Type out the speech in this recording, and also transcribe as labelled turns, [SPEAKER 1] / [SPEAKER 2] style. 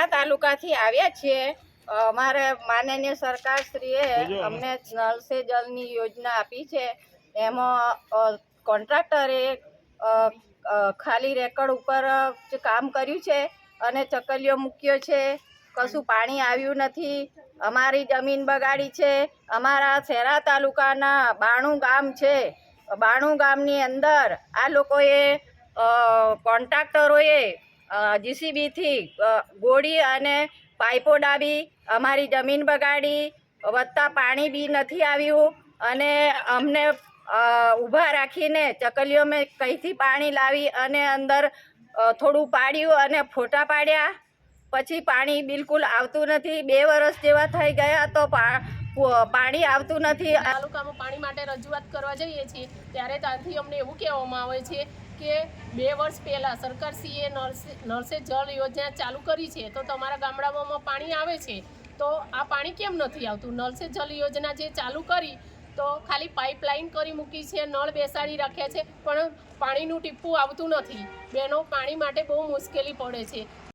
[SPEAKER 1] શહેરા તાલુકાથી આવ્યા છીએ. અમારે માનનીય સરકારશ્રીએ અમને નળ સે જલની યોજના આપી છે. એમાં કોન્ટ્રાક્ટરે ખાલી રેકર્ડ ઉપર જ કામ કર્યું છે અને ચકલીઓ મૂક્યો છે. કશું પાણી આવ્યું નથી. અમારી જમીન બગાડી છે. અમારા શેરા તાલુકાના બાણું ગામ છે. બાણું ગામની અંદર આ લોકોએ કોન્ટ્રાક્ટરોએ જીસીબીથી ગોળી અને પાઇપો ડાબી અમારી જમીન બગાડી. વધતા પાણી બી નથી આવ્યું અને અમને ઊભા રાખીને ચકલીઓ મેં કંઈથી પાણી લાવી અને અંદર થોડું પાડ્યું અને ફોટા પાડ્યા. પછી પાણી બિલકુલ આવતું નથી. બે વર્ષ જેવા થઈ ગયા તો પાણી આવતું નથી.
[SPEAKER 2] તાલુકામાં પાણી માટે રજૂઆત કરવા જઈએ છીએ, ત્યારે ત્યાંથી અમને એવું કહેવામાં આવે છે કે બે વર્ષ પહેલાં સરકારશ્રીએ નળસે નળસે જળ યોજના ચાલુ કરી છે તો તમારા ગામડાઓમાં પાણી આવે છે, તો આ પાણી કેમ નથી આવતું? નળ સે જલ યોજના જે ચાલુ કરી તો ખાલી પાઇપલાઇન કરી મૂકી છે, નળ બેસાડી રાખ્યા છે, પણ પાણીનું ટીપું આવતું નથી. બેનો પાણી માટે બહુ મુશ્કેલી પડે છે.